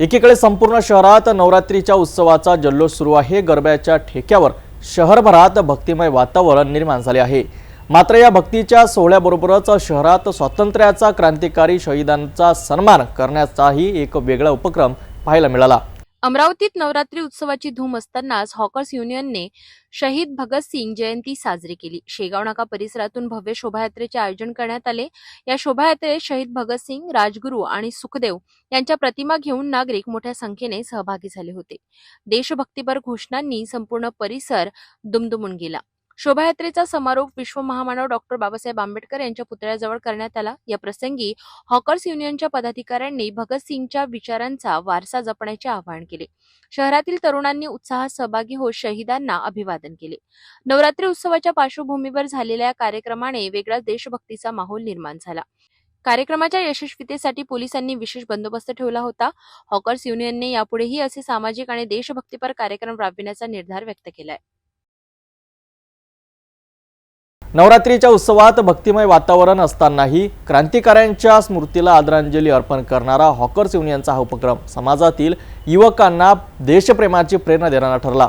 एकीकडे संपूर्ण शहरात नवरात्रीच्या उत्सवाचा जल्लोष सुरू आहे. गरब्याच्या ठेक्यावर शहरभरात भक्तिमय वातावरण निर्माण झाले आहे. मात्र या भक्तीच्या सोहळ्याबरोबरच शहरात स्वातंत्र्याचा क्रांतिकारी शहीदांचा सन्मान करण्याचाही एक वेगळा उपक्रम पाहायला मिळाला. अमरावतीत नवरात्री उत्सवाची धूम असतानाच हॉकर्स युनियनने शहीद भगतसिंग जयंती साजरी केली. शेगाव नाका परिसरातून भव्य शोभायात्रेचे आयोजन करण्यात आले. या शोभायात्रेत शहीद भगतसिंग राजगुरू आणि सुखदेव यांच्या प्रतिमा घेऊन नागरिक मोठ्या संख्येने सहभागी झाले होते. देशभक्तीपर घोषणांनी संपूर्ण परिसर दुमदुमून गेला. शोभायात्रेचा समारोप विश्व महामानव डॉक्टर बाबासाहेब आंबेडकर यांच्या पुतळ्याजवळ करण्यात आला. या प्रसंगी हॉकर्स युनियनच्या पदाधिकाऱ्यांनी भगतसिंगच्या विचारांचा वारसा जपण्याचे आवाहन केले. शहरातील तरुणांनी उत्साहात सहभागी होत शहीदांना अभिवादन केले. नवरात्री उत्सवाच्या पार्श्वभूमीवर झालेल्या या कार्यक्रमाने वेगळा देशभक्तीचा माहोल निर्माण झाला. कार्यक्रमाच्या यशस्वीतेसाठी पोलिसांनी विशेष बंदोबस्त ठेवला होता. हॉकर्स युनियनने यापुढेही असे सामाजिक आणि देशभक्तीपर कार्यक्रम राबविण्याचा निर्धार व्यक्त केलाय. नवरात्रीच्या उत्सवात भक्तिमय वातावरण असतानाही क्रांतिकाऱ्यांच्या स्मृतीला आदरांजली अर्पण करणारा हॉकर्स युनियनचा हा उपक्रम समाजातील युवकांना देशप्रेमाची प्रेरणा देणारा ठरला.